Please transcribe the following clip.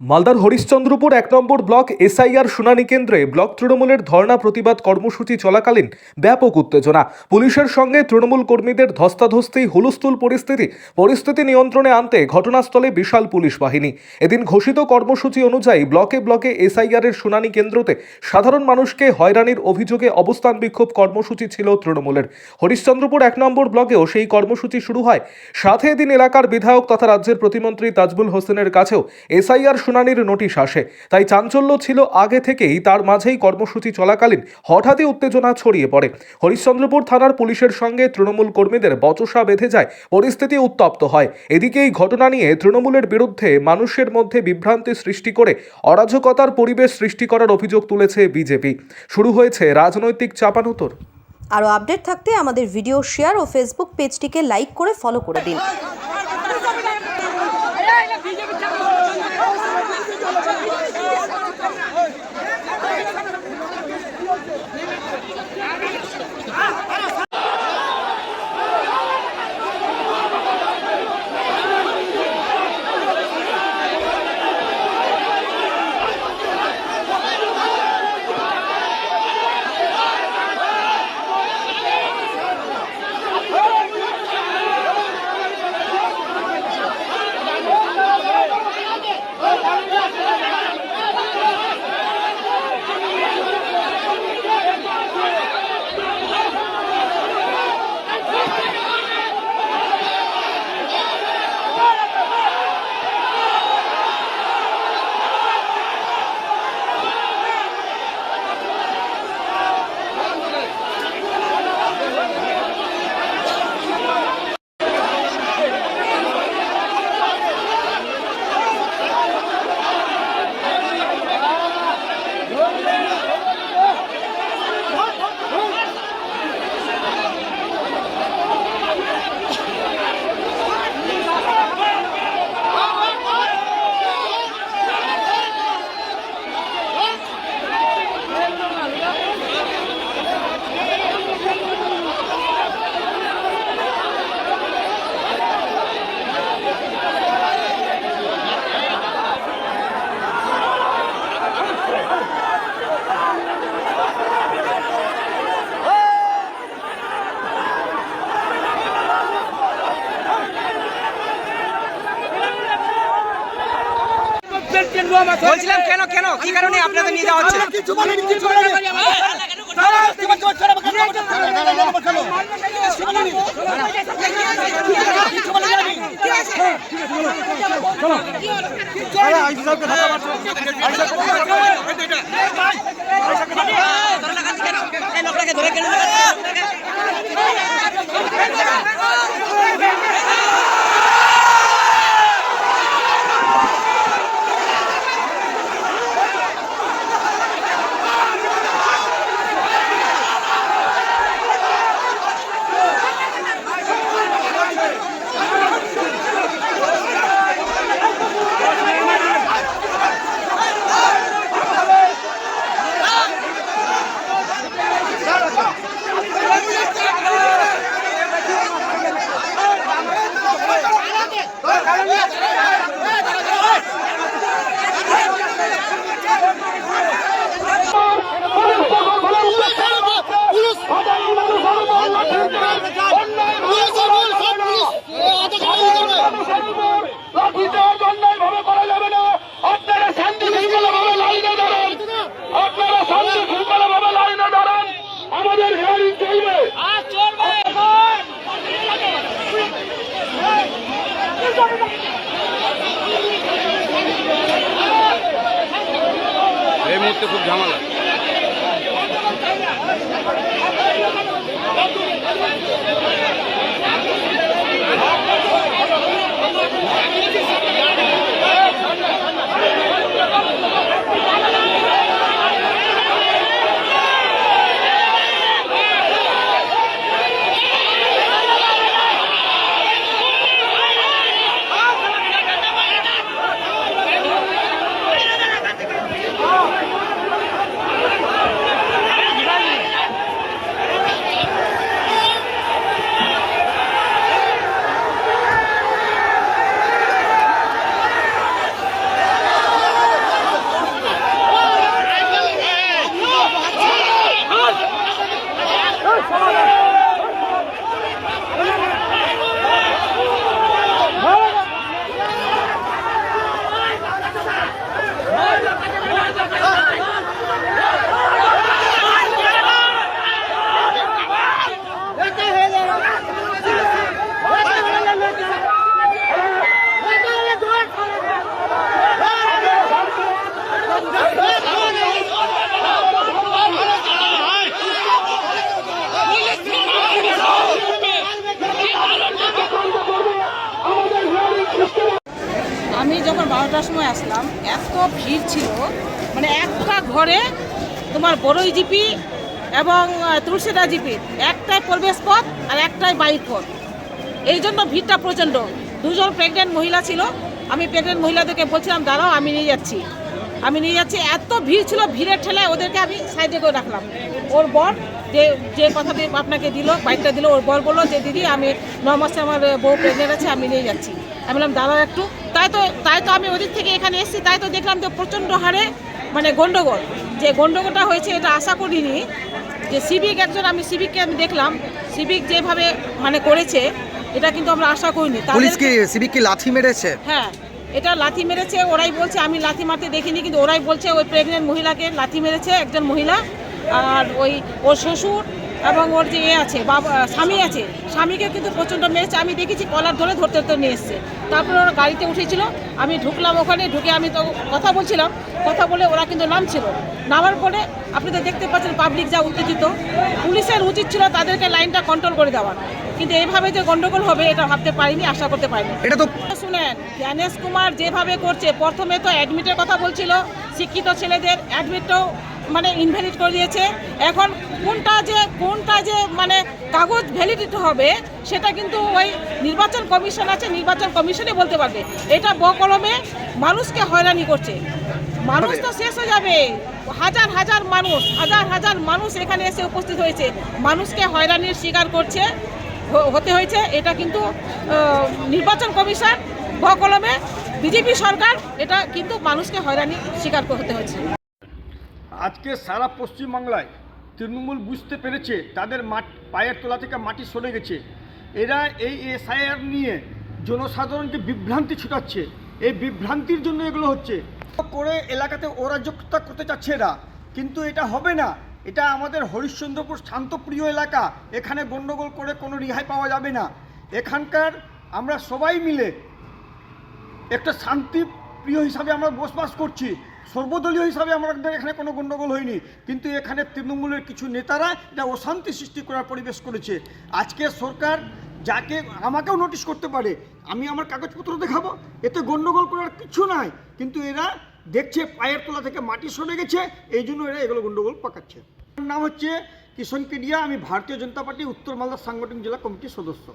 মালদার হরিশ্চন্দ্রপুর এক নম্বর block SIR শুনানি কেন্দ্রে ব্লক তৃণমূলের ধর্ণা প্রতিবাদ কর্মসূচি চলাকালীন ব্যাপক উত্তেজনা। পুলিশের সঙ্গে তৃণমূল কর্মীদের ধস্তাধস্তি, হুলস্থুল পরিস্থিতি পরিস্থিতি নিয়ন্ত্রণে আনতে ঘটনাস্থলে বিশাল পুলিশ বাহিনী। এদিন ঘোষিত কর্মসূচি অনুযায়ী ব্লকে ব্লকে এসআইআর এর শুনানি কেন্দ্রতে সাধারণ মানুষকে হয়রানির অভিযোগে অবস্থান বিক্ষোভ কর্মসূচি ছিল তৃণমূলের। হরিশ্চন্দ্রপুর এক নম্বর ব্লকেও সেই কর্মসূচি শুরু হয়। সাথে এদিন এলাকার বিধায়ক তথা রাজ্যের প্রতিমন্ত্রী তাজবুল হোসেনের কাছেও এসআইআর শুনানির নোটিশ আসে। তাই চাঞ্চল্য ছিল আগে থেকেই, তার মাঝেই কর্মসূচি চলাকালীন হঠাৎই উত্তেজনা ছড়িয়ে পড়ে। হরিশ্চন্দ্রপুর থানার পুলিশের সঙ্গে তৃণমূল কর্মীদের বচসা বেঁধে যায়, পরিস্থিতি উত্তপ্ত হয়। এদিকে এই ঘটনা নিয়ে তৃণমূলের বিরুদ্ধে মানুষের মধ্যে বিভ্রান্তি সৃষ্টি করে অরাজকতার পরিবেশ সৃষ্টি করার অভিযোগ তুলেছে বিজেপি। শুরু হয়েছে রাজনৈতিক চাপানুতর। আরও আপডেট থাকতে আমাদের ভিডিও শেয়ার ও ফেসবুক পেজটিকে লাইক করে ফলো করে দিন। বলছিলাম কেন কেন কি কারণে আপনাদের নিয়ে যাওয়া হচ্ছে না? কিছু বলেনি কিছু বলেনি তারা এবার চলে চলে কিছু বলেনি কিছু বলেনি এই লোকটাকে ধরে কেন লাঠিচার্জ অন্যায়ভাবে করা যাবে না। আপনারা শান্তি শৃঙ্খলাভাবে লাইনে দাঁড়ান। আপনারা শান্তি শৃঙ্খলাভাবে লাইনে দাঁড়ান। আমাদের হিয়ারিং চলবে। এই মুহূর্তে খুব ঝামেলা। বারোটার সময় আসলাম। এত ভিড় ছিল। মানে একটা ঘরে তোমার বড়ই জিপি এবং আহ, জিপি। একটাই প্রবেশ পথ আর একটাই বাইক পথ। এই জন্য ভিড়টা প্রচণ্ড। দুজন প্রেগনেন্ট মহিলা ছিল। আমি প্রেগনেন্ট মহিলাদেরকে বলছিলাম দাঁড়াও আমি নিয়ে যাচ্ছি। আমি নিয়ে যাচ্ছি। এত ভিড় ছিল ভিড়ের ঠেলায় ওদেরকে আমি সাইডে করে রাখলাম। ওর বর যে যে কথাটি আপনাকে দিল বাইকটা দিল ওর বর বলল যে দিদি আমি ন মাসে আমার বউ প্রেগনেন্ট আছে আমি নিয়ে যাচ্ছি। আমি বললাম দাঁড়াও একটু। তাই তো তাই তো আমি ওদিক থেকে এখানে এসেছি তাই তো দেখলাম যে প্রচণ্ড হারে মানে গণ্ডগোল যে গণ্ডগোলটা হয়েছে এটা আশা করিনি যে সিভিক একজন আমি সিভিককে আমি দেখলাম সিভিক যেভাবে মানে করেছে এটা কিন্তু আমরা আশা করিনি। পুলিশ কি সিভিক কি লাথি মেরেছে? হ্যাঁ এটা লাথি মেরেছে ওরাই বলছে আমি লাথি মারতে দেখিনি কিন্তু ওরাই বলছে ওই প্রেগনেন্ট মহিলাকে লাথি মেরেছে একজন মহিলা আর ওই ওর শ্বশুর এবং ওর যে এ আছে বাবা স্বামী আছে স্বামীকে কিন্তু প্রচণ্ড মেরেছে। আমি দেখেছি কলার ধরে ধরতে ধরতে নিয়ে এসছে। তারপরে ওরা গাড়িতে উঠেছিল আমি ঢুকলাম ওখানে ঢুকে আমি তো কথা বলছিলাম। কথা বলে ওরা কিন্তু নামছিল। নামার পরে আপনি তো দেখতে পাচ্ছেন পাবলিক যা উত্তেজিত পুলিশের উচিত ছিল তাদেরকে লাইনটা কন্ট্রোল করে দেওয়ার কিন্তু এইভাবে যে গন্ডগোল হবে এটা ভাবতে পারিনি আশা করতে পারিনি। এটা তো শুনেন জ্ঞানেশ কুমার যেভাবে করছে প্রথমে তো অ্যাডমিটের কথা বলছিল শিক্ষিত ছেলেদের অ্যাডমিটটাও মানে ইনভ্যালিড করে দিয়েছে। এখন কোনটা যে যে মানে কাগজ ভ্যালিডিটি হবে, সেটা কিন্তু ওই নির্বাচন কমিশন আছে, নির্বাচন কমিশনে বলতে পারবে। এটা বকলমে মানুষকে হয়রানি করছে। মানুষ তো শেষ হয়ে যাবে। হাজার হাজার মানুষ, হাজার হাজার মানুষ এখানে এসে উপস্থিত হয়েছে। মানুষকে হয়রানির শিকার করছে হতে হয়েছে। এটা কিন্তু নির্বাচন কমিশন বকলমে বিজেপি সরকার এটা কিন্তু মানুষকে হয়রানি শিকার হতে হয়েছে আজকে সারা পশ্চিমবাংলায় তৃণমূল বুঝতে পেরেছে তাদের মাঠ পায়ের তোলা থেকে মাটি সরে গেছে। এরা এই এসআইআর নিয়ে জনসাধারণকে বিভ্রান্তি ছুটাচ্ছে। এই বিভ্রান্তির জন্য এগুলো হচ্ছে। করে এলাকাতে অরাজকতা করতে চাচ্ছে এরা। কিন্তু এটা হবে না। এটা আমাদের হরিশ্চন্দ্রপুর শান্তপ্রিয় এলাকা। এখানে গণ্ডগোল করে কোনো রেহাই পাওয়া যাবে না। এখানকার আমরা সবাই মিলে একটা শান্তি প্রিয় হিসাবে আমরা বসবাস করছি। সর্বদলীয় হিসাবে আমাদের এখানে কোনো গণ্ডগোল হয়নি। কিন্তু এখানে তৃণমূলের কিছু নেতারা এটা অশান্তি সৃষ্টি করার পরিবেশ করেছে। আজকে সরকার যাকে আমাকেও নোটিশ করতে পারে, আমি আমার কাগজপত্র দেখাবো, এতে গণ্ডগোল করার কিছু নাই। কিন্তু এরা দেখছে পায়ের তোলা থেকে মাটি সরে গেছে, এই জন্য এরা এগুলো গণ্ডগোল পাকাচ্ছে। নাম হচ্ছে কিষণ কেডিয়া, আমি ভারতীয় জনতা পার্টি, উত্তর মালদা সাংগঠনিক জেলা কমিটির সদস্য।